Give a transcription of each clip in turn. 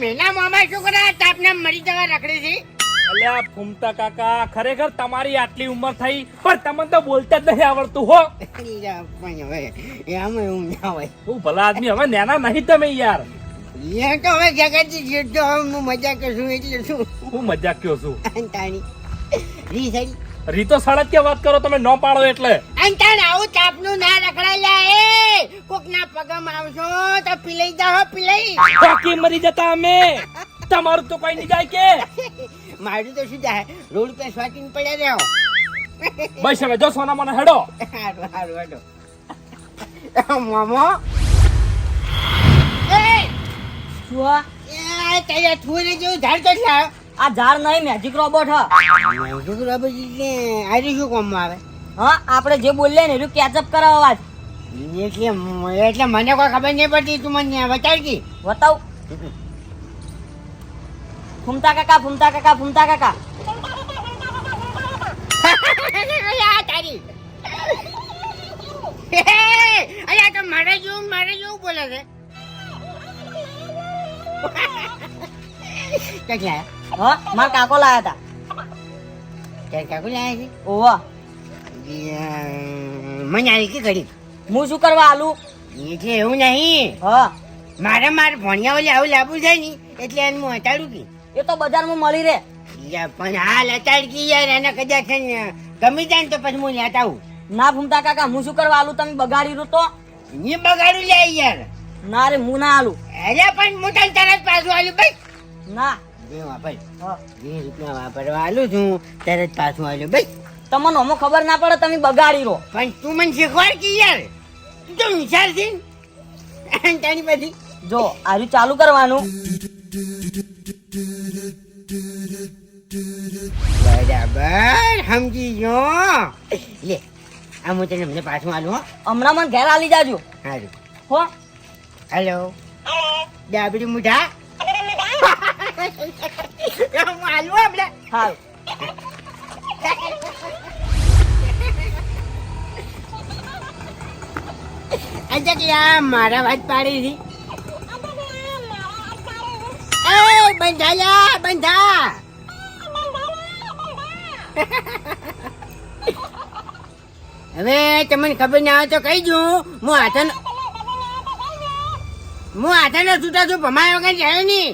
મેના મામા છોકરા તાપને મરી જવા રખડે છે? અલ્યા ફૂમતા કાકા ખરેખર તમારી આટલી ઉંમર થઈ પણ તમને તો બોલતા જ નહીં આવડતું હો. એમ એવું ના હોય. હું ભલા આદમી હવે નાના નહીં તમે યાર. એ તો હવે જગતજી જીવતો હું મજા કરશું એટલે શું? હું મજા કયો છું? અંતાણી રી રીતો સડક કે વાત કરો તમે ન પાડો એટલે. અંતર આવું ચાપનું ના રખડાયેલા એ! કોકના પગમ આવશો તો પીલાઈ જાઓ પીલાઈ. બાકી મરી જતા અમે. તમારું તો કોઈ નહીં જાય કે? મારું તો શું જાય રોડ પે સ્વાટીન પડ્યા રહ્યો બસ હવે જો સોના મને હેડો. હારું હારું હારું. મોમો. એ! શું આ? એ તૈયાર થોડે જેવું ઝાડ તો લાવ આ ઝાડ નહીં મેજિક રોબોટ હ. મેજિક રોબોટ કે આરી શું કામમાં આવે? હા આપણે જે બોલીએ ને એનું કેચઅપ કરાવ અવાજ. એટલે એટલે મને કોઈ ખબર નહીં પડતી તું મને બતાડ કી. બતાવ. ફૂમતા કાકા ફૂમતા કાકા ફૂમતા કાકા. તારી. અલ્યા તો મારે જેવું મારે જેવું બોલે છે. ક્યાં હા મારા કાકો લાયા હતા ક્યાં કાકો લાયા છે? ઓવા મને આવી કે ઘડી હું શું કરવા આલું? એટલે એવું નહીં. હા. મારે મારે ભણ્યા ઓલે આવું લાવવું છે ને એટલે એને હું હટાડું કે. એ તો બજારમાં મળી રહે પણ હાલ હટાડ કી યાર એને કદાચ છે ને ગમી જાય ને તો પછી હું લેતા આવું. ના ભૂમતા કાકા હું શું કરવા આલું? તમે બગાડી રહ્યો તો? એ બગાડું લે યાર. ના રે હું ના આલું. અરે પણ હું તને તરત પાછું આલું ભાઈ. ના. વીસ રૂપિયા વાપરવા આલું છું. તરત પાછું આલ્યું. ભાઈ તમને અમુક ખબર ના પડે તમે બગાડી રહો. પણ તું મને શીખવાડ કે યાર. તું તો વિચાર છે તારી પછી. જો આર્યું ચાલુ કરવાનું. બરાબર સમજી ગયો. લે આ હું તને મને પાછું આલું હો. હમણાં મને ઘેર આલી જાજો. સારું હો. હેલો ડાબડી મુઠા આલું આપણે હાલ. અચ્છા કે આ મારા વાત પાડી હતી. એ, બંધા યા બંધા. હવે તમને ખબર ના આવે તો કહી દઉં, હું હાથન હું હાથને છૂટા છું, ભમાયો કઈ જાય નહીં.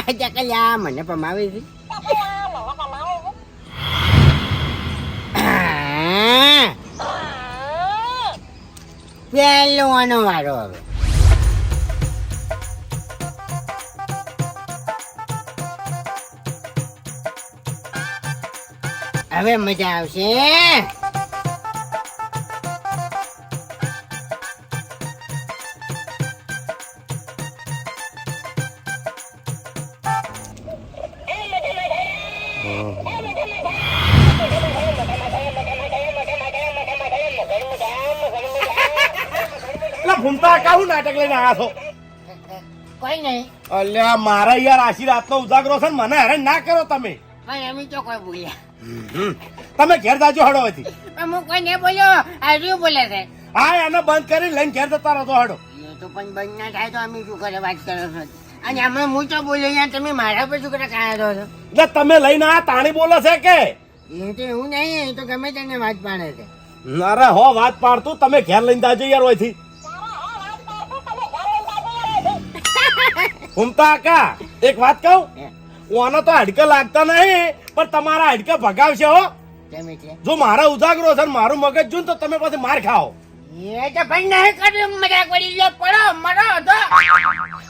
અચ્છા કે લ્યા મને ભમાવે છે પહેલો આનો વારો હવે હવે મજા આવશે ફૂમતા કાહું નાટક લઈને આવ્યા છો? કોઈ નહીં. અલ્યા મારા યાર આશી રાતનો ઉજાગરો છે ને મને હેરાન ના કરો તમે. પણ એમ તો કોઈ બોલ્યા. તમે ઘેર જાજો હડો હતી હું કોઈ નહીં બોલ્યો આ બોલે છે. હા એને બંધ કરી લઈને ઘેર જતા રહો હડો. એ તો પણ બંધ ના થાય તો અમે શું કરે વાત કરો છો? અને અમે હું તો બોલ્યો યાર તમે મારા પર શું કરે કાયા છો? એટલે તમે લઈને આ તાણી બોલો છે કે? એ તો એવું નહીં એ તો ગમે તેને વાત પાડે છે. અરે હો વાત પાડતું. તમે ઘેર લઈને જાજો યાર હોયથી ફૂમતા કા એક વાત કહું? ઓનો તો હાડકા લાગતા નહીં પણ તમારા હાડકા ભગાવશે હો. જો મારા ઉજાગરો છે મારું મગજ જોઈને તો તમે પછી માર ખાઓ. એ તો ભાઈ નહીં કર્યું મજાક પડી ગયો. પડો મરો તો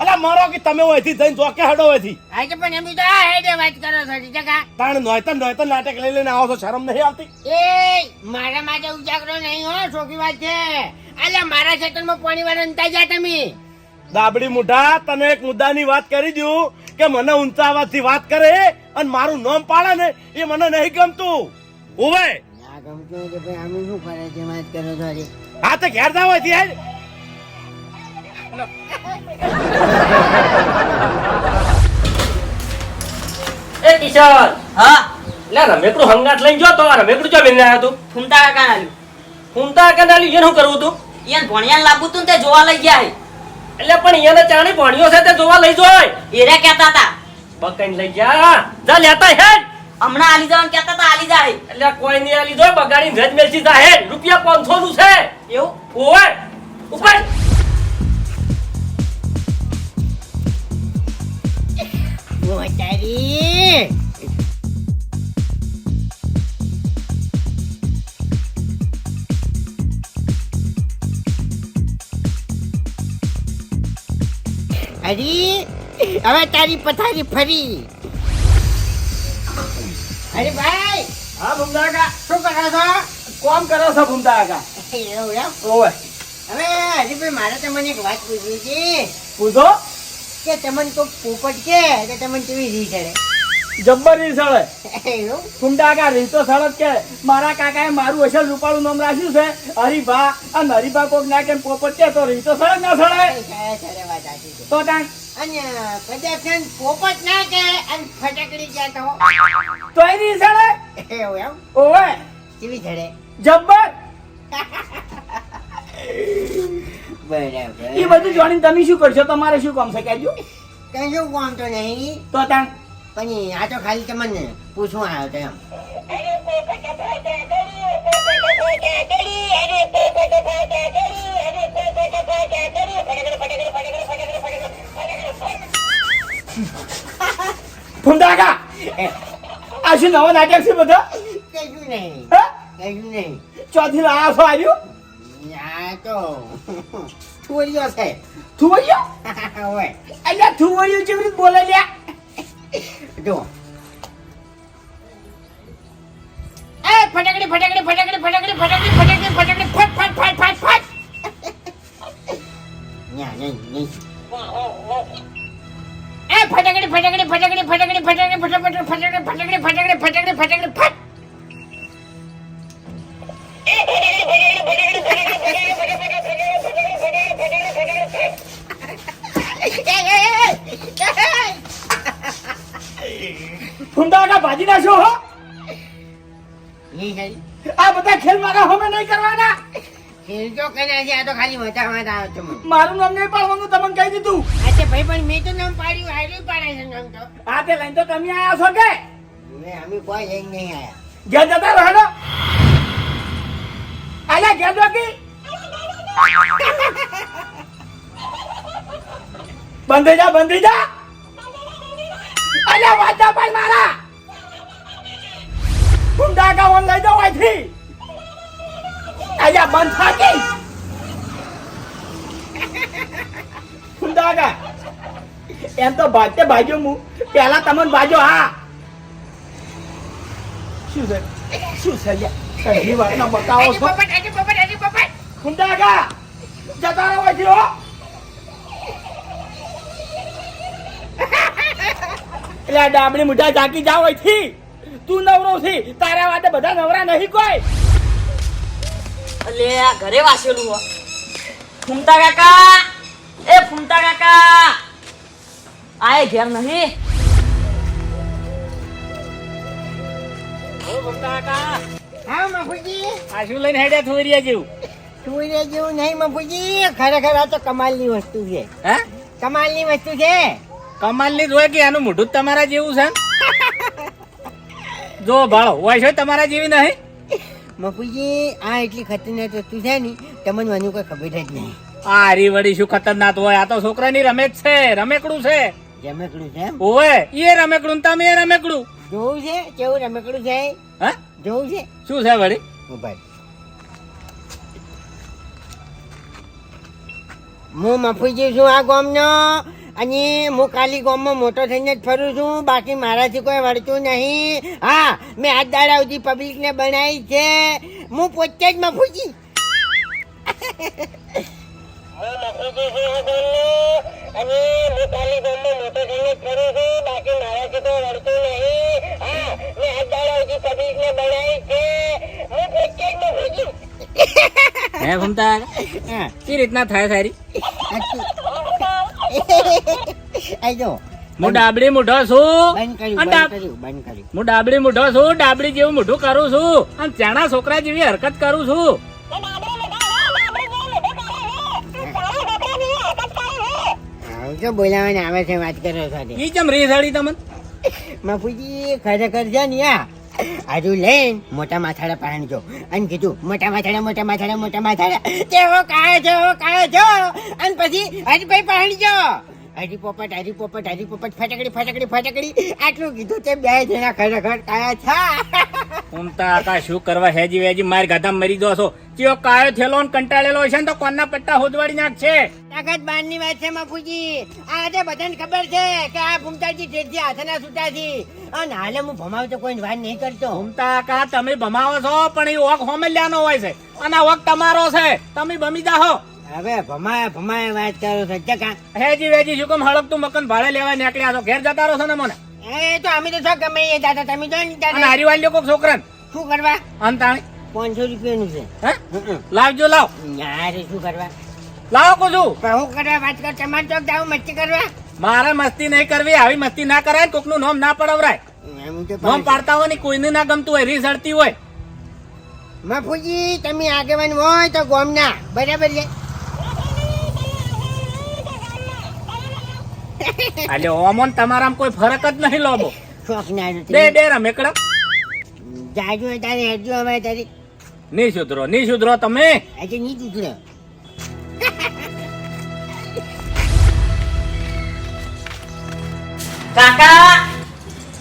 અલા મારો કે તમે હોયથી જઈને ચોકે હડો હોયથી આ તો પણ એમ તો આ હેડે વાત કરો છો જગા તાણ નોયતન નોયતન નાટક લઈ લઈને આવો છો શરમ નહીં આવતી? એ મારા માટે ઉજાગરો નહીં હો છોકરી વાત છે. અલ્યા મારા ખેતરમાં પાણી વાળો અંતા જા તમે. દાબડી મુઢા તને એક મુદ્દાની વાત કરી દઉં કે મને ઊંચા અવાજથી વાત કરે અને મારું નામ પાડે ને એ મને નહીં ગમતું. ઉવે! ના ગમતું હોય ભાઈ અમે શું કરે છે? વાત કરો છો હા તો ઘેર જાવ હતી એ ટીચર હા? લે રમેકડું હંગાટ લઈને જો તો આ રમેકડું જો બેન આવ્યો તું? ફૂમતા કાકા આલ્યું ફૂમતા કે નાલી એનું કરવું તું? એને ભણિયાન લાગુ તું તે જોવા લઈ ગયા હે. એટલે પણ એને ચાણી ભણ્યો છે તે જોવા લઈ જોય. એરે કહેતા હતા. બકઈને લઈ જા. જા લેતા હે. હમણાં આલી જવાનું કહેતા હતા આલી જાય. એટલે કોઈ નહીં આલી લીધો બગાડીને ભેજ મેલસી જા હેડ રૂપિયા પાંચસો નું છે. એવું? ઓય ઉપર. ઓ અરે હવે તારી પથારી ફરી. અરે ભાઈ! હા ભૂમતા કાકા શું કરો છો? કોમ કરો છો ભૂમતા કાકા એવું એમ? ઓવે. હવે હરીભાઈ મારે તમને એક વાત પૂછવી છે. પૂછો. કે તમને કોઈ પોપટ કે તો તમને કેવી રીત ચડે જબ્બરી સળે. ભૂમતા કાકા રીતો સળત કે. મારા કાકાએ મારું અસલ રૂપાળું નામ રાખ્યું છે. હરીભા અને હરીભા કોક ના કેમ પોપટ કે તો રીતો સળત ના સળે. છે. તો તાણ અને કદાચ પોપટ ના કે અને ફટાકડી કે તો? તોય નહીં સળે. એમ? ઓવે. કેવી ચડે જબ્બર. બરાબર. એ બધું જોડીને તમે શું કરશો? તમારે શું કામ છે? કહેજો. કશું કામ તો નહીં. તો તાણ પણ આ તો ખાલી તમને પૂછવા આવ્યો તો એમ ભૂમતા કાકા આ શું નવો નાટક છે બધો કશું નહીં હે? કશું નહીં ચોથી લાયા છો આવ્યું આ તો છોરીઓ છે થુવૈયો હોય અલ્યા થુવૈયો કેવી રીતે બોલે લ્યા જો એ ફટાકડી ફટાકડી ફટાકડી ફટાકડી ફટાકડી ફટાકડી ફટાકડી ફટ ફટ ફટ ફટ ફટ ન્યા નહીં નહીં એ ફટાકડી ફટાકડી ફટાકડી ફટાકડી ફટાકડી ફટાફટ ફટાકડી ફટાકડી ફટાકડી ફટાકડી ફટાકડી ફટ ફૂંડા કા ભાજી નાખો હો આ બધા ખેલ મારા હમે નહીં કરવાના? ખેલ તો કર્યા છે આ તો ખાલી મજા મજા આવે છે મારું નામ નહીં પાડવાનું તમને કહી દીધું. અચ્છા ભાઈ પણ મેં તો નામ પાડ્યું હાર્યું પાડે છે નામ તો. આ તે લઈને તો તમે આયા છો કે? મેં અમે કોઈ લઈને નહીં આયા. ઘેર જતા રહો આયા ઘેર ડોકી બંધ જા બંધ જા. અલ્યા વાજા ભાઈ મારા! કા ઓન લઈ જાઓ અહીંથી. અલ્યા બંધ થાકી ફૂંડા કા એમ તો ભાજતે ભાજ્યો હું. પેલા તમને ભાજો હા. શું છે? શું છે લ્યા કઈ વાતનો બતાવો આજે છો પોપટ આજે પોપટ આજે પોપટ. ફૂંડા કા જતા રહો અહીંથી હો. એટલે આ ડાબડી મુઢા જાગી જાવ અહીંથી. તું નવરો છે તારા વાતે બધા નવરા નહીં કોઈ. અલે આ ઘરે વાસેલું હો. ફૂમતા કાકા એ ફૂમતા કાકા. આય ઘેર નહીં. હા મફુજી. આ શું લઈને હેડ્યા થોરિયા જેવું? સૂર્ય જેવું નહીં મફુજી. ખરેખર આ તો કમાલની વસ્તુ છે. કમાલ કમાલની વસ્તુ છે. કમાલની જોય કે આનું મોઢું તમારા જેવું છે જો ભાળો હોય છે તમારા જેવી નહીં? મફુજી આ એટલી ખતરનાક વસ્તુ છે ને તમને મને કોઈ ખબર જ નહીં. આ વળી શું ખતરનાક હોય? આ તો છોકરાની રમેશ છે રમેકડું છે. રમેકડું છે ઓવે એ રમેકડું તમે એ રમેકડું. જોવું છે? કેવું રમેકડું છે? હા? જોવું છે? શું છે વળી? મોબાઈલ હું મફુજી છું આ ગામનો. અને હું ખાલી ગામમાં મોટો થઈને જ ફરું છું. બાકી મારાથી કોઈ વળતું નહીં. હા મેં આજ દાડા સુધી પબ્લિકને બનાવી છે. હું પોતે જ મફુજી હું ખાલી ગામમાં મોટો થઈને જ ફરું છું. બાકી મારાથી કોઈ વળતું નહીં. હા મેં આજ દાડા સુધી પબ્લિકને બનાવી છે. હું પોતે જ મફુજી હે ભમતા હા. રીતના થાય સારી આઈ જો. હું ડાબડી મુઢો છું. હું મુઢો છું જેવું મોઢું કરું છું. અને ચાણા છોકરા જેવી હરકત કરું છું. બોલાવાને આવે છે વાત કરો સાથે. ઈ ચમ રે સાડી તમને? બાપુજી ખરેખર છે ને યા? આજુ લઈને મોટા માથાડા પાણી જો અને કીધું, મોટા માથાડા મોટા માથાડા મોટા માથાડા. તેવો કાયો છો કાયો છો અને પછી હરીભાઈ પહેણજો હરી પોપટ હરી પોપટ હરી પોપટ ફટકડી ફટકડી ફટકડી. આટલું કીધું તે બે જણા ખરેખર કાયા છા ઉમતા આકા શું કરવા હેજી વેજી માર ગાધા મરી દો છો? ચિયો કાયો થેલો ને કંટાળેલો છે ને તો કોના પટ્ટા હોદવાડી નાખ છે તાકાત બારની વાત છે માફુજી આ આજે બધાને ખબર છે કે આ ભૂમતાજી ઠેઠથી હાથના સુતાથી અને હાલે હું ભમાવતો કોઈ વાત નહીં કરતો. ઉમતા આકા તમે ભમાવો છો પણ એ ઓક હોમલ્યાનો હોય છે. અને ઓક તમારો છે. તમે ભમી જાહો હવે ભમાય ભમાય વાત કરો છો ચકા હેજી વેજી શું કેમ હળકતું મકન ભાડે લેવા નીકળ્યા છો? ઘેર જતા રહો છો ને મને? એ તો અમે તો શું ગમે એ જાતા તમે જો ને અને દાદા હારીવાલ લ્યો કોક છોકરાને? શું કરવા? અંતાણી? પાંચસો રૂપિયાનું છે. હે. લાવજો લાવ. યાર શું કરવા? લાવો પણ હું કરવા વાત કર? તમારે ચોક જાવ મસ્તી કરવા? મારે મસ્તી નહીં કરવી આવી મસ્તી ના કરાય ને કોકનું નામ ના પડવરાય. નામ પાડતા હોય ને કોઈને ના ગમતું હોય રીસ અડતી હોય. મફુજી તમે આગેવાન હોય તો ગોમના બરાબર છે? એટલે ઓમોન તમારામાં કોઈ ફરક જ નહીં લોબો. શોખ ના દે દે રમેકડા જાજુ તારે હેડજો અમે તારી. નહીં સુધરો નહીં સુધરો તમે. આજે નહીં સુધરો. કાકા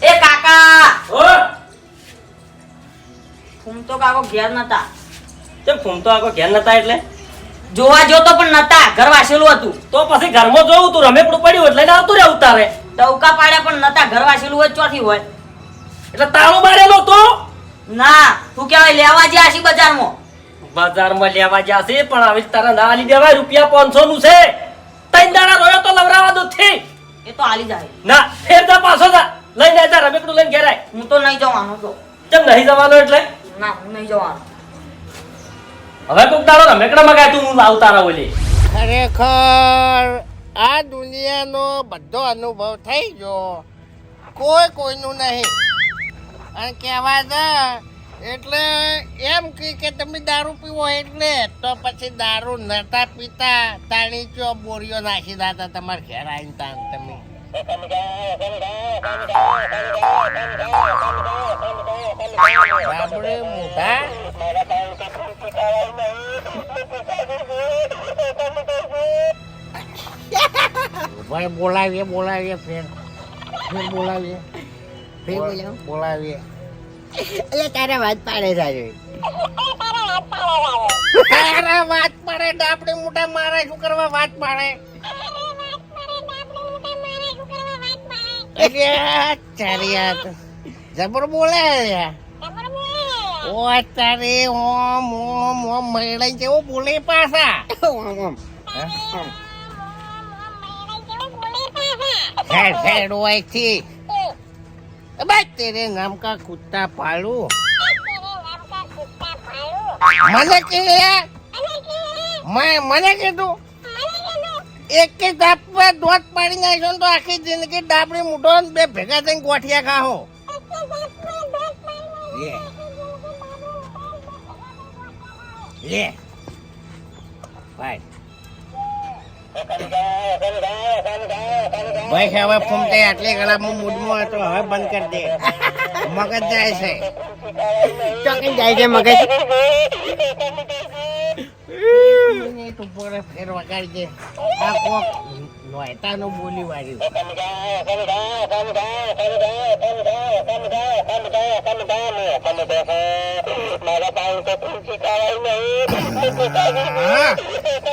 એ કાકા. ઓ! ફૂમતો કાકો ઘેર નતા. તે ફૂમતો આખો ઘેર નતા એટલે? જોવા જોતો પણ નતા ઘર વાસેલું હતું. તો પછી ઘરમાં જોવું તું રમેકડું પડ્યું એટલે લઈને આવતું રહેવું તારે. ટવકા પાડ્યા પણ નતા ઘર વાસેલું હોય ચોથી હોય. એટલે તાળું મારેલો તો ના તું કહેવાય લેવા જ્યાં છી બજારમાં. બજારમાં લેવા જ્યાં છે પણ હવે તારા ના આલી દેવાય રૂપિયા પાંચસો નું છે. ત્રણ દાડા રોયો તો લવરાવા દો થી એ તો આલી જાય. ના ફેર જા પાછો જા. લઈને જા રમેકડું લઈને ઘેરાય હું તો નહીં જવાનો તો કેમ નહીં જવાનું એટલે? ના હું નહીં જવાનો. હવે કોક દાડો રમેકડા મગાય તું લાવતા રહો લે ખરેખર આ દુનિયાનો બધો અનુભવ થઈ ગયો. કોઈ કોઈનું નહીં. અને કહેવા દે, એટલે એમ કે તમે દારૂ પીવો એટલે તો પછી દારૂ નતા પીતા, તાણી ચો બોરીઓ નાખી દાતા તમારે ઘેર આવીને તમે. ભાઈ બોલાવીએ બોલાવીએ ફેર. ફેર બોલાવીએ. ફેર બોલાવીએ. એટલે તારા વાત પાડે સારું તારા વાત પાડે આપણે મોટા મારે શું કરવા વાત પાડે એટલે ચારી આ તો જબર બોલે. ઓ તારે ઓમ ઓમ ઓમ મૈડા જેવો બોલે પાછા. ઓમ તેરે નામ કા કુત્તા પાલુ મને કે મને કીધું. એક કે દાપ પર દોત પાડી નાખ્યો તો આખી જિંદગી ડાબડી મૂટો ને બે ભેગા થઈને ગોઠિયા ખાહો. લે. લે. ભાઈ. હવે ફૂમતે આટલી કલાકમાં મૂડમાં હતો હવે બંધ કરી દે. મગજ જાય છે. ચોકી જાય છે મગજ. તું પોરે ફેર વગાડી દે આ કોક નોયતાનું બોલી વાળ્યું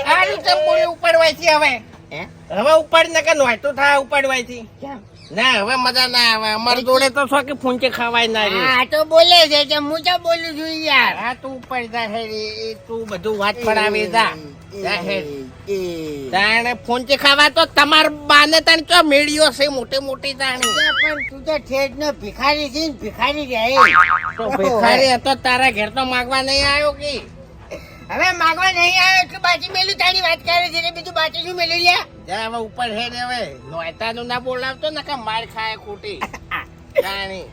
આ રીતે બોલી ઉપાડવાય છે હવે? હવે ઉપાડ ને કે નોયતું થાય ઉપાડવાયથી ના હવે મજા ના આવે. અમારી જોડે તો શું કે ફૂંચે ખાવાય ના રે. હા તો બોલે છે કે હું તો બોલું છું યાર. હા તું ઉપર જા હેરી તું બધું વાત પડાવી જા. જા હેરી તાણે ફોનચે ખાવા તો તમાર બાને તાણ ચો મેળ્યો છે મોટી મોટી તાણી પણ તું તો ઠેઠ નો ભિખારી છે ભિખારી રહે. તો ભિખારી હતો તારા ઘેર તો માગવા નહીં આવ્યો કે? હવે માગવા નહીં આવે એટલું બાકી મેલું તારી વાત કરે છે બીજું બાકી શું મેલું રહ્યા જરા હવે ઉપર હે ને હવે. નોયતાનું ના બોલાવતો ને કે માર ખાય ખોટી. તાણી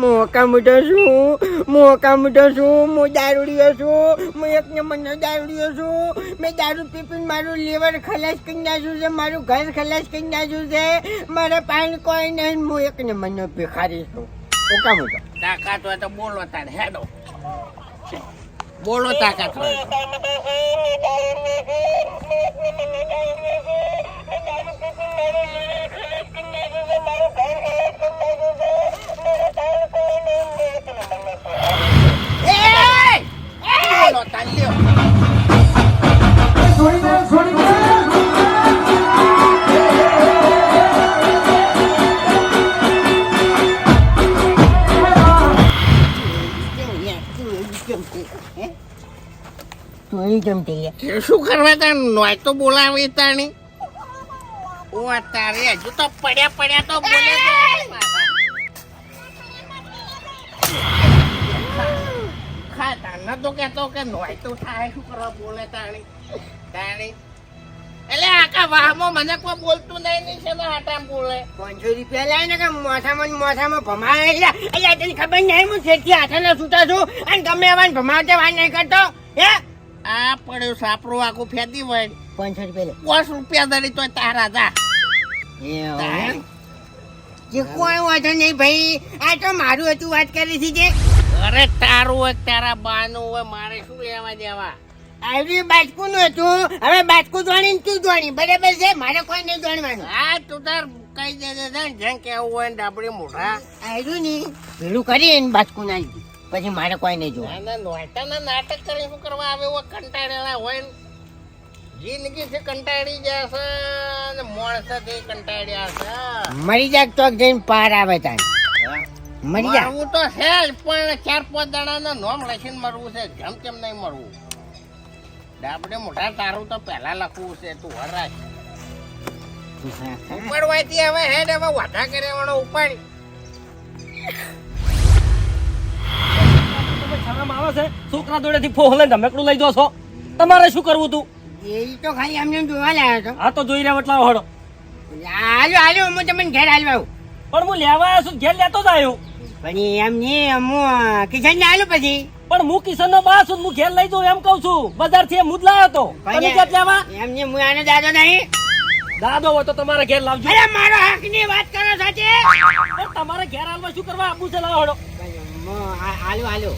મોકા મોટો છું મોકા મોટો છું હું દારૂડિયો છું. હું એક નંબરનો દારૂડિયો છું. મેં દારૂ પીપી મારું લીવર ખલાસ કરી નાખ્યું છે મારું ઘર ખલાસ કરી નાખ્યું છે. મારા પાણી કોઈ નહીં હું એક નંબરનો ભિખારી છું. મોકા મોટો તાકાત હોય તો બોલો તારે હેડો. બોલો તાકાત હોય છોડી દે છોડી તાર ચોરી કેમ થઈ ગયા શું કરવા તા? નોય તો બોલાવી તાણી. ઓ તારે હજુ તો પડ્યા પડ્યા તો બોલે છે. તો કહેતો કે નોય તો થાય શું કરવા બોલે તાણી? તાણી. એટલે આખા વાહમાં મને કોઈ બોલતું નહીં નહીં છે ને હાટામ બોલે. પાંચસો રૂપિયા લાય ને કે મોથામાં મોથામાં ભમાવે એટલે? એટલે તને ખબર નહીં હું શેઠથી હાથે છૂટા છું. અને ગમે એવા ભમાવતે વાત નહીં કરતો. હે? આ પડ્યું સાપરો આખું ફેંદી હોય. પાંચસો રૂપિયા દસ રૂપિયા દરી તો તારા તા. જે કોઈ વાંધો નહીં ભાઈ આ તો મારું હતું વાત કરી છે જે. અરે તારું હોય તારા બાનું હોય મારે શું લેવા દેવા? આવ્યું બાજકું નું હતું હવે બાજકું ધોણી ને તું ધોણી બરાબર છે? મારે કોઈ નહીં ધોણવાનું હા તું તાર કઈ દે દે દે જેમ કેવું હોય ડાબડી મોઢા. આવ્યું નહીં ભેળું કરીને બાજકું નાખી પછી મારે કોઈ નહીં જોવા. ના ના નાટક કરી શું કરવા આવે? એવો કંટાળેલા હોય ને. જિંદગી થી કંટાળી જશે ને મોણસથી કંટાળ્યા છે. મરી જાગ તો જઈને પાર આવે તાન મરી જા હું તો છે જ પણ ચાર પાંચ દાડાનો નોમ લખીને મરવું છે. જેમ કેમ નહીં મરવું. ડાબડે મોટા તારું તો પહેલા લખવું છે તું હરાશ ઉપાડવાથી હવે હેડ હવે વાધા કરે વાળો ઉપાડી. શરમ આવે છે. છોકરા ફોહ લઈને ધમેકડું લઈ છો. તમારે શું કરવું તું? એ તો ખાલી અમને જોવા લાવ્યો હતો હા તો જોઈ રહ્યા એટલા હળો હાલો હાલો હું તમને ઘેર હાલવા પણ હું લેવા આવ્યો છું ઘેર લેતો જ આવ્યો. પણ એમ નહીં હું કિશન ને આવ્યો પછી. પણ હું કિશન નો બા છું હું ઘેર લઈ જાઉં એમ કઉ છું. બજારથી મુદ લાવ્યો તો તમે ક્યાં લેવા એમ નહીં હું આને દાદો નહીં. દાદો હોય તો તમારે ઘેર લાવજો. અરે મારો હકની વાત કરો સાચે તમારે ઘેર હાલવા શું કરવા? આબુ છે લાવો હાલો હાલો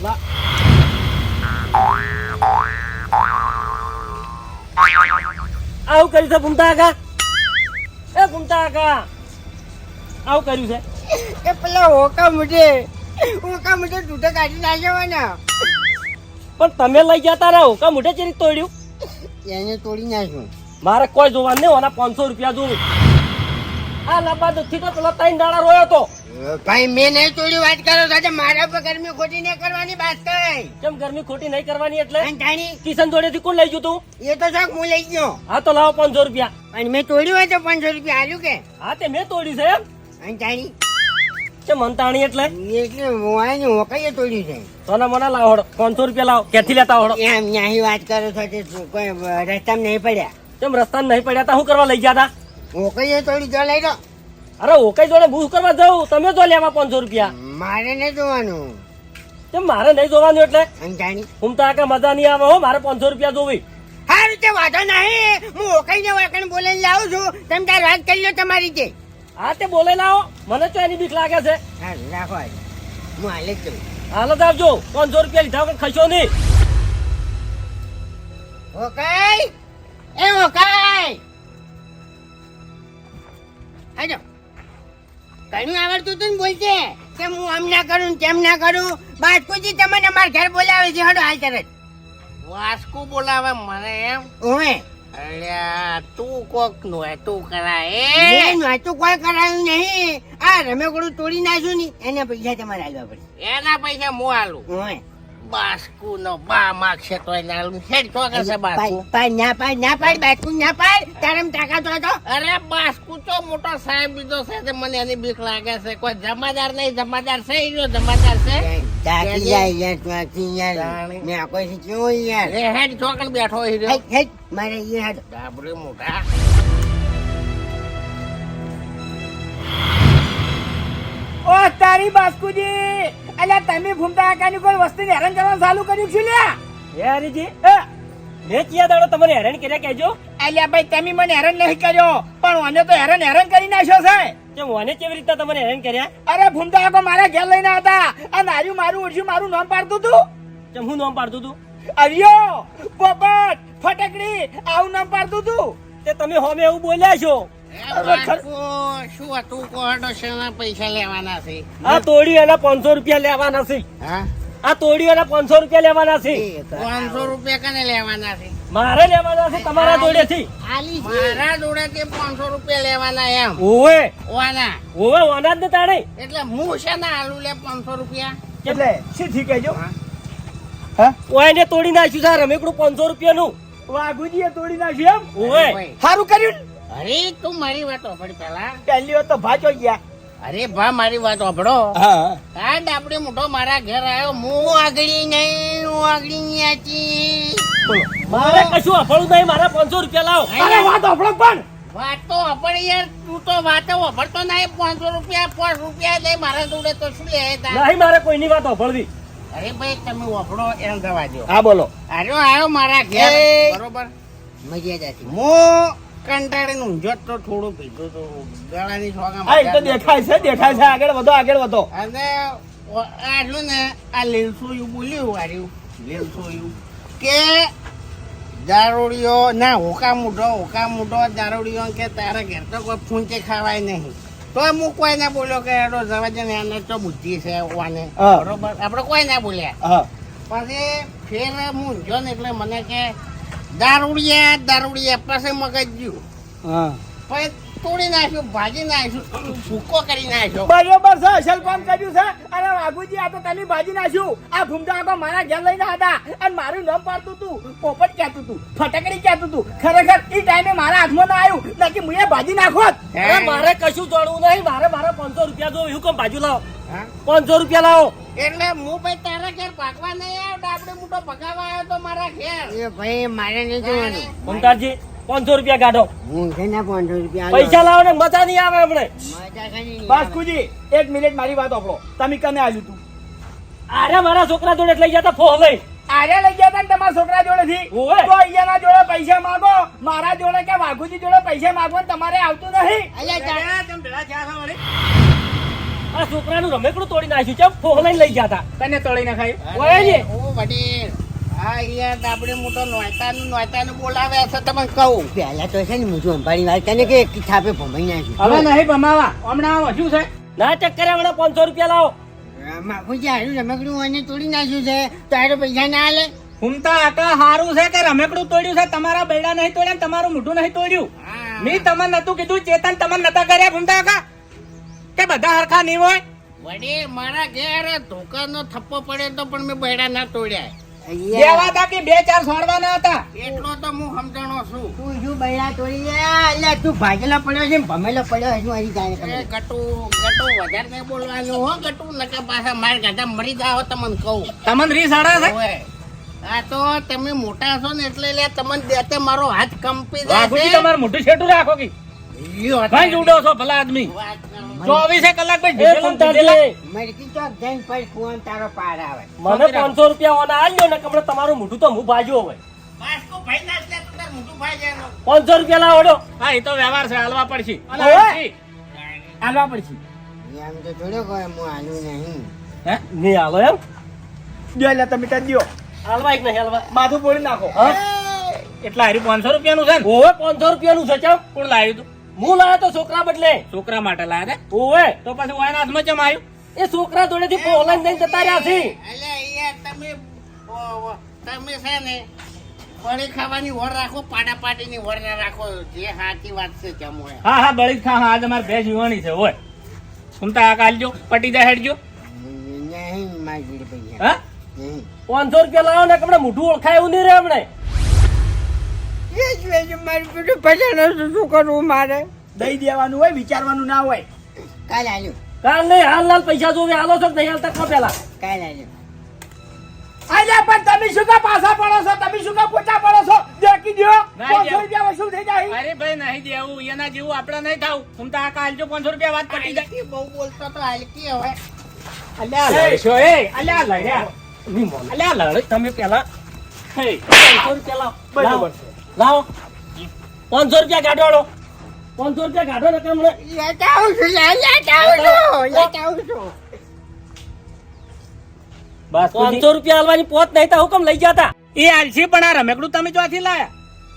આવું કર્યું છે ભૂમતા કાકા? એ ભૂમતા કાકા આવું કર્યું છે? એ પેલા હોકા મુજે હોકા મુજે દૂધ કાઢી નાખ્યો ને પણ તમે લઈ જતા રહો કા મોઢે ચેરી તોડ્યું? એને તોડી નાખ્યું. મારે કોઈ જોવાનું નહીં ઓના પાંચસો રૂપિયા જોવું આ લંબા દુઃખી તો પેલો ત્રણ દાડા રોયો તો. ભાઈ મેં નહીં તોડ્યું વાત કરો સાચે મારા પર ગરમી ખોટી નહીં કરવાની વાત કઈ કેમ ગરમી ખોટી નહીં કરવાની એટલે? કિશન જોડેથી કોણ લઈ ગયું તું? એ તો સાહેબ હું લઈ ગયો. હા તો લાવો પાંચસો રૂપિયા. અને મેં તોડ્યું હોય તો પાંચસો રૂપિયા આલ્યું કે? હા તે મેં તોડ્યું છે એમ. અને જાણી કે એટલે? એટલે હું હોકાઈએ તોડ્યું છે? સોના મોના લાવો હળો રૂપિયા લાવ ક્યાંથી લેતા હોડો? એમ ન્યાહી વાત કરો છો તે કોઈ રસ્તામાં નહીં પડ્યા. કેમ રસ્તા નહીં પડ્યા તા? શું કરવા લઈ ગયા તા? હોકાઈએ તોડી જો લઈ લો. અરે ઓકઈ જોડે બુહ કરવા જાઉં? તમે તો લેવા પાંચસો રૂપિયા. મારે નહીં જોવાનું. કેમ મારે નહીં જોવાનું એટલે? અંજાણી જાણી હું તો આકા મજા નહીં આવે હો મારે પાંચસો રૂપિયા જોવી. હારું તે વાંધો નહીં. હું ઓકઈ ને ઓકઈ બોલાઈને લાવું છું. તેમ તાર વાત કરી લો તમારી જે. હા તે બોલે લાવો. મને તો એની બીક લાગે છે. સારું રાખો હું હાલે જ જઉં. હાલો તો આવજો. પાંચસો રૂપિયા લીધા વગર ખસો નહીં. હોકાઈ એ હોકાઈ હાજો ઘણું આવડતું તું બોલશે કે હું આમ ના કરું તેમ ના કરું? બાસ્કુજી તમને અમારા ઘર બોલાવે છે. હડો હાલ તરત. વાસ્કુ બોલાવે મને એમ? ઓએ અલ્યા તું કોકનું તું કરાય એ! નાચું કોઈ કરાયું નહીં. આ રમેકડું તોડી નાખ્યું ને એના પૈસા તમારે આલવા પડે એના પૈસા હું આલું? ઓએ બાસ્કુ નો બા માગશે તો એને હેડ તો કરશે બાસ્કુ. પાડ ના પાડ ના પાડ બાજકુ ના પાડ તારમ તાકાત હોય તો અરે બાસ્કુ તો મોટો સાહેબ બીજો છે તે મને એની બીક લાગે છે. કોઈ જમાદાર નહીં જમાદાર છે ઈ જો જમાદાર છે. તાકી જાય યાર તાકી યાર. મેં કોઈ થી કેવું યાર? એ હેડ ચોકડ બેઠો હીરો. હેટ હેટ મારે એ હાથ ડાબડી મોટા. ઓ તારી બાસ્કુજી! અલ્યા તમે ભૂમતા કાકાની કોઈ વસ્તુને હેરાન કરવાનું ચાલુ કર્યું છે લ્યા? હે હરીજી? મેં કયા દાડો તમને હેરાન કર્યા કેજો અલ્યા ભાઈ તમે મને હેરાન નહીં કર્યો પણ મને તો હેરાન હેરાન કરી નાખ્યો છે. કે મને કેવી રીતના તમને હેરાન કર્યા? અરે ભૂમતા કાકો મારા ઘેર લઈને હતા અને નાર્યું મારું ઓછું મારું નામ પાડતું તું. કેમ હું નામ પાડતું તું? અરિયો પોપટ ફટકડી આવું નામ પાડતું તું. તે તમે હોમે એવું બોલ્યા છો. એ શું હતું કોહડો શેના પૈસા લેવાના છે? આ તોડી એના પાંચસો રૂપિયા લેવાના છે. હા? આ તોડી પાંચસો રૂપિયા લેવાના છે. પાંચસો રૂપિયા કને લેવાના છે? મારે લેવાના છે તમારા જોડેથી. મારા જોડેથી પાંચસો રૂપિયા લેવાના એમ. ઓવે. વાના ઓવે ઓના જ ને તાણે. એટલે હું છે ને આલુ લે પાંચસો રૂપિયા? એટલે થી કહેજો. ઓયને તોડી નાખ્યું છે રમેકડું પાંચસો રૂપિયાનું. વાઘુજીએ તોડી નાખ્યું એમ? ઓવે. સારું કર્યું? અરે તું મારી વાત ઓફડી પેલા પહેલી. વાત તો ભાચો ગયા. અરે ભા મારી વાત ઓફડો હા. આ ડાબડી મોટો મારા ઘેર આવ્યો હું આગળી નહીં હું આગળી નહીં મારે કશું અફળું નહીં મારા પાંચસો રૂપિયા લાવો. અરે વાત અફળો પણ. વાત તો અફળ યાર. તું તો વાત અફળતો નહીં. પાંચસો રૂપિયા પાંચ રૂપિયા દે મારા જોડે તો શું લે? નહીં મારે કોઈની વાત અફળવી અરે ભાઈ તમે વફડો એમ થવા દો હા બોલો. આર્યો આવ્યો મારા ઘેર. બરોબર બરોબર? મર્યાદાથી. હું કંટાળીને ઊંઝો તો થોડું પીધું તો ગળાની છોગા હા એ તો દેખાય છે દેખાય છે આગળ વધો આગળ વધો. અને ઓ- ને આ લીલસોયું બોલ્યું આર્યું લીલસોયું કે દારૂડિયો ના હોકા મૂઢો હોકા મૂઢો દારૂડીઓ કે તારા ઘેર તો કોઈ ફૂંચે ખાવાય નહીં. તો હું કોઈ ના બોલ્યો કે એનો જવા દે ને એને તો બુદ્ધિ છે ઓને બરોબર? આપણે કોઈ ના બોલ્યા પછી ફેર હું ઊંઝો ને એટલે મને કે દારૂડિયા દારૂડિયા પાસે મગજ ગયું. હા. પછી તોડી નાખ્યું ભાજી નાખ્યું ભૂકો કરી નાખ્યો. બરોબર છે અસલ કામ કર્યું છે. અને વાઘુજી આ તો તમે ભાજી નાખ્યું. આ ભૂમતા મારા ઘેર લઈને હતા. અને મારું નામ પાડતું તું પોપટ કહેતું તું ફટકડી કહેતું તું. ખરેખર એ ટાઈમે મારા હાથમાં ના આવ્યું. નક્કી મુએ ભાજી નાખોત મારે કશું જોડવું નહીં. મારે મારા પાંચસો રૂપિયા જો એવું કેમ ભાજુ લાવો? પાંચસો રૂપિયા લાવો. એટલે હું ભાઈ તારા ઘેર પાકવા નહીં આવ્યો આપડે મોટો પકાવવા આવ્યો તો મારા ઘેર. એ ભાઈ મારે નહીં જોવાનું. મમતાજી પાંચસો રૂપિયા કાઢો હું પાંચસો રૂપિયા પૈસા લાવો ને મજા નહીં આવે આપણે. બાસ્કુજી એક મિનિટ મારી વાત આપડો તમે કને આવ્યું તું? આરે મારા છોકરા જોડે લઈ જતા ફો લઈ આરે લઈ ગયા તા તમારા છોકરા જોડેથી? થી તો અહીંયાના જોડે પૈસા માંગો મારા જોડે કે વાઘુજી જોડે પૈસા માંગો ને તમારે આવતું નહીં આ છોકરાનું રમેકડું તોડી નાખ્યું છે ફોહ લઈને લઈ જતા. તને તળી નખાય? આ અહીંયા આપણે મોટો નોયતાનું નોયતાનું બોલાવે છે તમે કહું. પહેલા તો છે ને મુજું અંબાડી વાત તને કે એક થાપે ભમાઈ નાખ્યું. હવે નહીં ભમાવા. હમણાં શું છે? ના ચક્કરે હમણાં પાંચસો રૂપિયા લાવો. માફુજી હારું રમકડું અને તોડી નાખ્યું છે. તારે પૈસા ના આલે? ઘૂમતા આકા હારું છે કે રમેકડું તોડ્યું છે તમારા બૈડા નહીં તોડ્યા તમારું મોઢું નહીં તોડ્યું. હા. મેં તમને નતું કીધું ચેતન તમને નતા કર્યા ઘૂમતા આકા કે બધા હરખા નહીં હોય? વડીલ મારા ઘેર ધોકાનો થપ્પો પડે તો પણ મેં બૈડા ના તોડ્યા. દેવા તા કે બે ચાર સોડવાના હતા. એટલો તો હું સમજણો છું. તું શું બૈરા તોડી ગયા એટલે તું ભાગેલો પડ્યો છે ભમેલો પડ્યો છે મારી જાય. ગટુ ગટુ વધારે નહીં બોલવાનું હો ગટુ નકે પાછા માર ગાધા મરી જાઓ તમને કહું. તમને રી સાડા છે? આ તો તમે મોટા છો ને એટલે લે તમને દેતે મારો હાથ કંપી જાય છે. તમારું મોઢું છેટું રાખો કે? ભાઈ ઉડો છો ભલા આદમી? વાત. ચોવીસે કલાક મને પાંચસો રૂપિયા ઓના આલ્યો ને કમણે તમારું મોઢું તો હું ભાજુ હોય. પાંચસો રૂપિયા લાવડો હા એ તો વ્યવહાર છે હાલવા પડશે. હાલવા પડશે. આમ તો થોડો કહે હું હાલું નહીં. હે? નહીં હાલો એમ? જો એટલે તમે ત્યાં હાલવા એક નહીં હાલવા. માથું ફોડી નાખો. હા? એટલા હારી પાંચસો રૂપિયાનું છે ને? ઓવે પાંચસો રૂપિયાનું છે ચમ. કોણ લાવ્યું તું? હું લાયો તો છોકરા બદલે. છોકરા માટે લાયા ને ઓવે. તો પછી વાયના હાથમાં ચમ આવ્યું? એ છોકરા જોડેથી ફોહ લઈને જઈને જતા રહ્યા છે. એટલે યાર તમે તમે છે ને બળી ખાવાની વર રાખો પાડા પાડીની વર ના રાખો. જે સાચી વાત છે કેમ હોય હા હા બળી ખા હા આજ અમારે ભેંસ વિવાણી છે હોય સુમતા આ કાલજો પટી દે હેડજો. નહીં મારી જોડે હા? નહીં. પાંચસો રૂપિયા લાવો ને કમણે મોઢું ઓળખાય એવું નહીં રે હમણે. એ જ વેજ મારું બધું પૈસા શું કરવું મારે? દઈ દેવાનું હોય વિચારવાનું ના હોય. કાલ આવ્યો કાલ નહીં હાલ લાલ પૈસા જોવે હાલો છો કે નહીં હાલતા કો પેલા. કાલ આવ્યો અલ્યા પણ તમે શું કા પાછા પડો છો? તમે શું કા પોચા પડો છો? દેખી દો ના, પાંચસો દેવ. રૂપિયા વસૂલ થઈ જાય. અરે ભાઈ નહીં દેવું. એના જેવું આપણે નહીં થાવ. તા આ કાલજો પાંચસો રૂપિયા વાત પટી જાય. બહુ બોલતો તો હાલકી હવે. અલ્યા લડશો એ અલ્યા લડ્યા. અલ્યા લડ. તમે પેલા હે પાંચસો રૂપિયા લાવો. બરાબર લાવો. પાંચસો રૂપિયા કાઢવાડો પાંચસો રૂપિયા કાઢો ને કામ લેતા આવું છું લે, લેતા આવું છું લેતા આવું છું પાંચસો રૂપિયા હાલવાની પોત નહીં તા હુકમ લઈ જતા. એ આલસી પણ આ રમેકડું તમે ચોથી લાયા?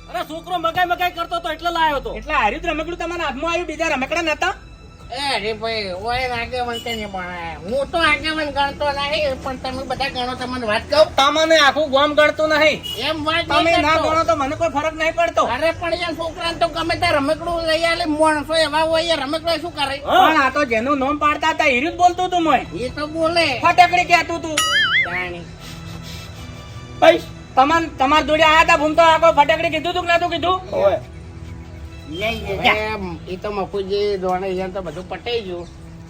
અરે છોકરો મકાઈ મકાઈ કરતો તો એટલે લાયો તો. એટલે હાર્યું રમેકડું તમારા હાથમાં આવ્યું બીજા રમેકડા નતા? અરે ભાઈ ઓય આગેવાન તે નહીં ભણાય હું તો આગેવાન ગણતો નહીં પણ તમે બધા ગણો તમને વાત કહું. તમને આખું ગામ ગણતું નહીં. એમ વાત તમે ના ગણો તો મને કોઈ ફરક નહીં પડતો. અરે પણ યાર છોકરાને તો ગમે ત્યાં રમકડું લઈ આલે માણસો એવા હોય રમકડા શું કરે? પણ આ તો જેનું નામ પાડતા હતા હીરું જ બોલતું તું મોય. એ તો બોલે. ફટકડી કહેતું તું. જાણી. ભાઈ તમાર તમાર જોડે આયા હતા ભૂમતો આખો ફટકડી કીધું તું કે નતું કીધું? એ તો મફુજી દોણે છે તો બધું પટાઈ ગયું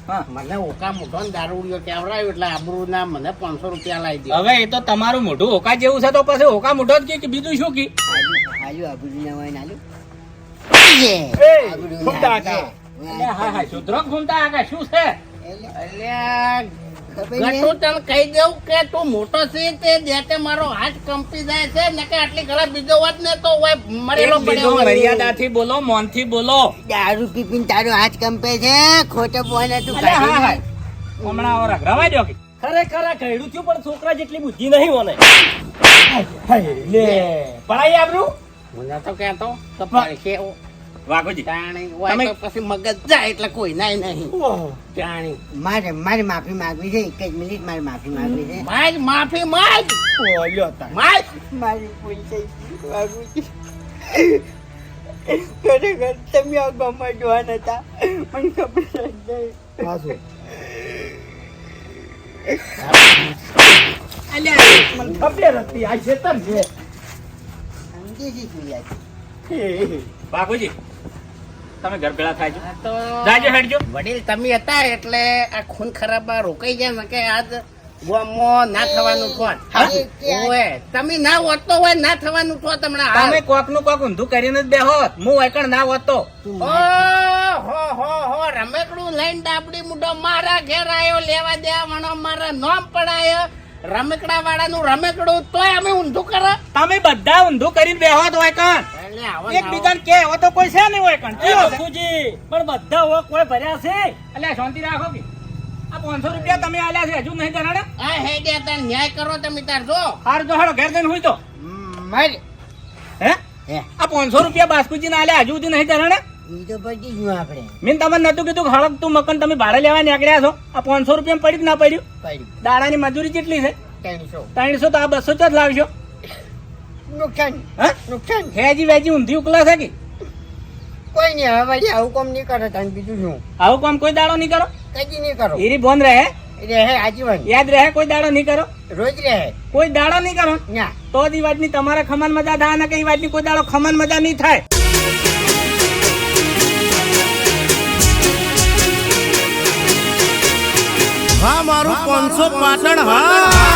હા. મને ઓકા મોઢો ને દારૂડિયો કેવડાવ્યો એટલે આબરૂ ના મને પાંચસો રૂપિયા લાવી દે હવે એ તો તમારું મોઢું ઓકા જેવું છે તો પછી ઓકા મોઢો જ કે બીજું શું કી આલુ આબુજી ના હોય ને આલુ ફૂમતા હા હા સુધરો ઘૂમતા આગા શું છે અલ્યા ગટુ તને કહી દઉં કે તું મોટો છે તે દેતે મારો હાથ કંપી જાય છે ને કે આટલી ગળા બીજો વાત ને તો ઓય મરેલો પડ્યો મર્યાદાથી બોલો મોનથી બોલો. દારૂ પીપીને તારો હાથ કંપે છે ખોટો બોલ તું હમણાં આવો રગડવા દો કે. ખરેખર આ કહેડું થયું પણ છોકરા જેટલી બુદ્ધિ નહીં મને લે. પડાઈ આબરું? મને તો કહેતો તો પડશે ઓ. વાઘોજી તમે- પછી મગજ જાય એટલે કોઈ નાય નહીં. જાણી. મારે મારે માફી માંગવી છે એક જ મિનિટ મારે માફી માંગવી છે. મારી માફી માજ માજ મારી ભૂલ થઈ ખરેખર તમે આ ગામમાં જોવા નતા મને ખબર જ નહીં. અલ્યા મને ખબર હતી આ છે. અંગેજી છું યાર. બાપુજી તમે ઘર ભેળા થાય છો? તો જાજો હેડજો. વડીલ તમે હતા એટલે આ ખૂન ખરાબ રોકાઈ જાય ને કે આજ ગામમાં ના થવાનું થોત હા? તમે ના હોત હોય ના થવાનું થોત હમણાં તમે કોકનું કોક ઊંધું કરીને જ બેહો. હું વૈકણ ના હોતો. ઓ હો હો હો રમેકડું લઈને ડાબડી મુઢો મારા ઘેર આવ્યો લેવા દેવા મારા નોમ પડાયો. રમેકડા વાળાનું રમેકડું તોય અમે ઊંધું કરો. તમે બધા ઊંધું કરીને બેહો તો વૈકણ એટલે એક બીજાને કે હવે તો કોઈ છે નહીં હોય એ બાપુજી પણ બધા હોય કોઈ ભર્યા છે. એટલે શાંતિ રાખો કે. આ પાંચસો રૂપિયા તમે આલ્યા છે હજુ નહીં જણાડે? હા હે દે તાર ન્યાય કરો તમે તાર જો. હાર જો હારો ઘેર જઈને હોય તો. મારી હે? હે. આ પાંચસો રૂપિયા બાસ્કુજી ના આલ્યા હજુ સુધી નહીં જણાડે? ઈ તો પછી ગયું આપણે. મેં તમને નતું કીધું કે હળક તું મકાન તમે ભાડે લેવા નીકળ્યા છો? આ પાંચસો રૂપિયા પડ્યું ના પડ્યું? પડ્યું દાડાની મજૂરી કેટલી છે? ત્રણસો. ત્રણસો તો આ બસો જ લાવશો. નુકસાન હા? નુકસાન હેજી વેજી ઊંધી ઉકલા છે કે? કોઈ નહીં હવે ભાઈ આવું કામ નહીં કરે તને બીજું શું? આવું કામ કોઈ દાડો નહીં કરો? કદી નહીં કરો. એરી બોન રહે રહે આજીવન યાદ રહે કોઈ દાડો નહીં કરો? રોજ રહે. કોઈ દાડો નહીં કરો? ના. તો જ વાતની તમારે ખમાન મજા થાય ને કઈ વાતની કોઈ દાડો ખમાન મજા નહીં થાય. હા મારું પાંચસો પાટણ હા.